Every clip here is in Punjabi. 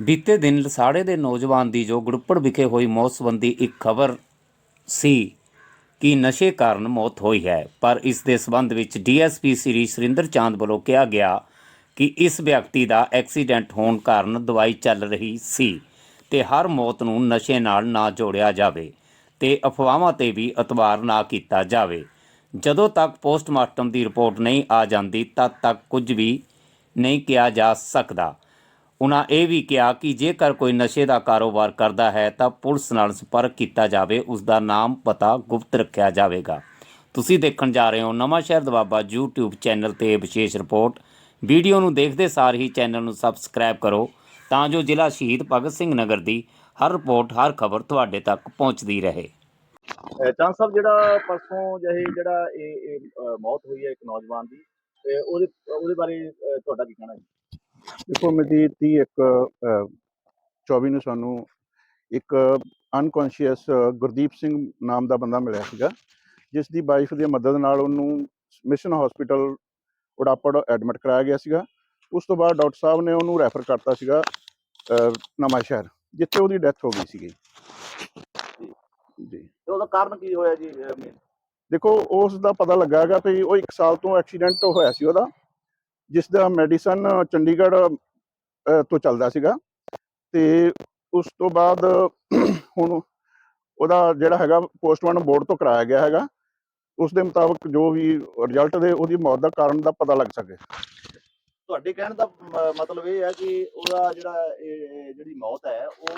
ਬੀਤੇ ਦਿਨ ਲਸਾੜੇ ਦੇ ਨੌਜਵਾਨ ਦੀ ਜੋ ਗੁੜਪੜ ਵਿਖੇ ਹੋਈ ਮੌਤ ਸੰਬੰਧੀ ਇੱਕ ਖਬਰ ਸੀ ਕਿ ਨਸ਼ੇ ਕਾਰਨ ਮੌਤ ਹੋਈ ਹੈ, ਪਰ ਇਸ ਦੇ ਸਬੰਧ ਵਿੱਚ ਡੀਐਸਪੀ ਸ੍ਰੀ ਸੁਰਿੰਦਰ ਚਾਂਦ ਵੱਲੋਂ ਕਿਹਾ ਗਿਆ ਕਿ ਇਸ ਵਿਅਕਤੀ ਦਾ ਐਕਸੀਡੈਂਟ ਹੋਣ ਕਾਰਨ ਦਵਾਈ ਚੱਲ ਰਹੀ ਸੀ ਤੇ ਹਰ ਮੌਤ ਨੂੰ ਨਸ਼ੇ ਨਾਲ ਨਾ ਜੋੜਿਆ ਜਾਵੇ ਤੇ ਅਫਵਾਹਾਂ ਤੇ ਵੀ ਅਤਵਾਰ ਨਾ ਕੀਤਾ ਜਾਵੇ। ਜਦੋਂ ਤੱਕ ਪੋਸਟਮਾਰਟਮ ਦੀ ਰਿਪੋਰਟ ਨਹੀਂ ਆ ਜਾਂਦੀ, ਤਦ ਤੱਕ ਕੁਝ ਵੀ ਨਹੀਂ ਕਿਹਾ ਜਾ ਸਕਦਾ। ਉਹਨਾਂ ਇਹ ਵੀ ਕਿਹਾ ਕਿ ਜੇਕਰ ਕੋਈ ਨਸ਼ੇ ਦਾ ਕਾਰੋਬਾਰ ਕਰਦਾ ਹੈ ਤਾਂ ਪੁਲਿਸ ਨਾਲ ਸੰਪਰਕ ਕੀਤਾ ਜਾਵੇ, ਉਸ ਦਾ ਨਾਮ ਪਤਾ ਗੁਪਤ ਰੱਖਿਆ ਜਾਵੇਗਾ। ਤੁਸੀਂ ਦੇਖਣ ਜਾ ਰਹੇ ਹੋ ਨਵਾਂ ਸ਼ਹਿਰ ਦਵਾਬਾ YouTube ਚੈਨਲ ਤੇ ਵਿਸ਼ੇਸ਼ ਰਿਪੋਰਟ। ਵੀਡੀਓ ਨੂੰ ਦੇਖਦੇ ਸਾਰ ਹੀ ਚੈਨਲ ਨੂੰ ਸਬਸਕ੍ਰਾਈਬ ਕਰੋ, ਤਾਂ ਜੋ ਜ਼ਿਲ੍ਹਾ ਸ਼ਹੀਦ ਭਗਤ ਸਿੰਘ ਨਗਰ ਦੀ ਹਰ ਰਿਪੋਰਟ, ਹਰ ਖਬਰ ਤੁਹਾਡੇ ਤੱਕ ਪਹੁੰਚਦੀ ਰਹੇ। ਅਹ ਸਾਹਿਬ, ਜਿਹੜਾ ਪਰਸੋਂ ਜਿਹੇ ਜਿਹੜਾ ਇਹ ਮੌਤ ਹੋਈ ਹੈ ਇੱਕ ਨੌਜਵਾਨ ਦੀ ਉਹਦੇ ਉਹਦੇ ਬਾਰੇ ਤੁਹਾਡਾ ਕੀ ਕਹਿਣਾ ਹੈ? ਦੇਖੋ ਮਿਤੀ 30 ਇੱਕ ਅਹ, 24 ਨੂੰ ਸਾਨੂੰ ਇੱਕ ਅਨਕੌਂਸ਼ੀਅਸ ਗੁਰਦੀਪ ਸਿੰਘ ਨਾਮ ਦਾ ਬੰਦਾ ਮਿਲਿਆ ਸੀਗਾ ਜਿਸ ਦੀ ਵਾਈਫ ਦੀ ਮਦਦ ਨਾਲ ਉਹਨੂੰ ਮਿਸ਼ਨ ਹਸਪੀਟਲ ਉੜਾਪੜ ਐਡਮਿਟ ਕਰਾਇਆ ਗਿਆ ਸੀਗਾ। ਉਸ ਤੋਂ ਬਾਅਦ ਡਾਕਟਰ ਸਾਹਿਬ ਨੇ ਉਹਨੂੰ ਰੈਫਰ ਕਰਤਾ ਸੀਗਾ ਨਵਾਂ ਸ਼ਹਿਰ ਜਿੱਥੇ ਉਹਦੀ ਡੈਥ ਹੋ ਗਈ ਸੀਗੀ। ਜੀ। ਤੇ ਉਹਦਾ ਕਾਰਨ ਕੀ ਹੋਇਆ ਜੀ ਦੇਖੋ ਉਸ ਦਾ ਪਤਾ ਲੱਗਾ ਹੈਗਾ ਵੀ ਉਹ 1 ਸਾਲ ਤੋਂ ਐਕਸੀਡੈਂਟ ਹੋਇਆ ਸੀ ਉਹਦਾ। ਜਿਸ ਦਾ ਮੈਡੀਸਨ ਚੰਡੀਗੜ੍ਹ ਤੋਂ ਚੱਲਦਾ ਸੀਗਾ ਤੇ ਉਸ ਤੋਂ ਬਾਅਦ ਹੁਣ ਉਹਦਾ ਜਿਹੜਾ ਹੈਗਾ ਪੋਸਟਮਾਰਟਮ ਬੋਰਡ ਤੋਂ ਕਰਾਇਆ ਗਿਆ ਹੈਗਾ ਉਸ ਦੇ ਮੁਤਾਬਕ ਜੋ ਵੀ ਰਿਜ਼ਲਟ ਦੇ ਉਹਦੀ ਮੌਤ ਦਾ ਕਾਰਨ ਦਾ ਪਤਾ ਲੱਗ ਸਕੇ। ਤੁਹਾਡੇ ਕਹਿਣ ਦਾ ਮਤਲਬ ਇਹ ਹੈ ਕਿ ਉਹਦਾ ਜਿਹੜਾ ਜਿਹੜੀ ਮੌਤ ਹੈ ਉਹ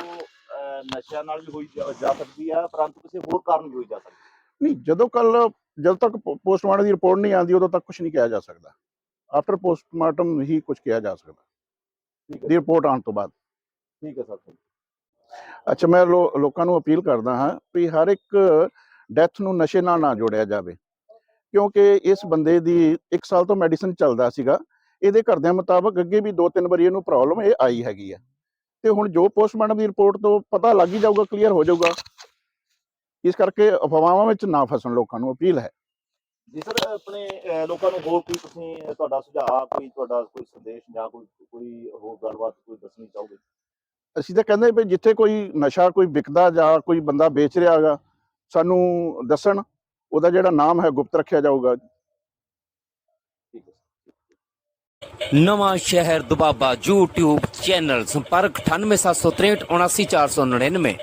ਨਸ਼ਿਆਂ ਨਾਲ ਵੀ ਹੋਈ ਜਾ ਸਕਦੀ ਹੈ ਪਰੰਤੂ ਕਿਸੇ ਹੋਰ ਕਾਰਨ ਵੀ ਹੋਈ ਜਾ ਸਕਦੀ। ਨਹੀਂ ਜਦੋਂ ਕੱਲ ਜਦ ਤੱਕ ਪੋਸਟਮਾਰਟਮ ਦੀ ਰਿਪੋਰਟ ਨਹੀਂ ਆਉਂਦੀ ਉਦੋਂ ਤੱਕ ਕੁਝ ਨਹੀਂ ਕਿਹਾ ਜਾ ਸਕਦਾ। ਆਫਟਰ ਪੋਸਟਮਾਰਟਮ ਹੀ ਕੁਝ ਕਿਹਾ ਜਾ ਸਕਦਾ। ਹੈ। ਦੀ ਰਿਪੋਰਟ ਆਉਣ ਤੋਂ ਬਾਅਦ। ਠੀਕ ਹੈ ਸਰ ਅੱਛਾ ਮੈਂ ਲੋਕਾਂ ਨੂੰ ਅਪੀਲ ਕਰਦਾ ਹਾਂ ਵੀ ਹਰ ਇੱਕ ਡੈਥ ਨੂੰ ਨਸ਼ੇ ਨਾਲ ਨਾ ਜੋੜਿਆ ਜਾਵੇ। ਕਿਉਂਕਿ ਇਸ ਬੰਦੇ ਦੀ 1 ਸਾਲ ਤੋਂ ਮੈਡੀਸਿਨ ਚੱਲਦਾ ਸੀਗਾ। ਇਹਦੇ ਘਰਦਿਆਂ ਮੁਤਾਬਕ ਅੱਗੇ ਵੀ ਦੋ ਤਿੰਨ ਵਾਰੀ ਇਹਨੂੰ ਪ੍ਰੋਬਲਮ ਇਹ ਆਈ ਹੈਗੀ ਆ। ਤੇ ਹੁਣ ਜੋ ਪੋਸਟਮਾਰਟਮ ਦੀ ਰਿਪੋਰਟ ਤੋਂ ਪਤਾ ਲੱਗ ਹੀ ਜਾਊਗਾ ਕਲੀਅਰ ਹੋ ਜਾਊਗਾ। ਇਸ ਕਰਕੇ ਅਫਵਾਹਾਂ ਵਿੱਚ ਨਾ ਫਸਣ ਲੋਕਾਂ ਨੂੰ ਅਪੀਲ ਹੈ। ਜੀ ਸਰ ਆਪਣੇ ਅਹ, ਲੋਕਾਂ ਨੂੰ ਹੋਰ ਕੋਈ ਤੁਸੀਂ ਅਹ, ਤੁਹਾਡਾ ਸੁਝਾਅ ਕੋਈ ਤੁਹਾਡਾ ਕੋਈ ਸੰਦੇਸ਼ ਜਾਂ ਕੋਈ ਕੋਈ ਹੋਰ ਗੱਲਬਾਤ ਕੋਈ ਦੱਸਣੀ ਚਾਹੋਗੇ? ਅਸੀਂ ਤਾਂ ਕਹਿੰਦੇ ਵੀ ਜਿੱਥੇ ਕੋਈ ਨਸ਼ਾ ਕੋਈ ਵਿਕਦਾ ਜਾਂ ਕੋਈ ਬੰਦਾ ਵੇਚ ਰਿਹਾ ਹੈਗਾ ਸਾਨੂੰ ਦੱਸਣ ਉਹਦਾ ਜਿਹੜਾ ਨਾਮ ਹੈ ਗੁਪਤ ਰੱਖਿਆ ਜਾਊਗਾ। ਠੀਕ ਹੈ। ਨਵਾਂ ਸ਼ਹਿਰ ਦੁਬਾਬਾ YouTube ਚੈਨਲ ਸੰਪਰਕ 98763 79499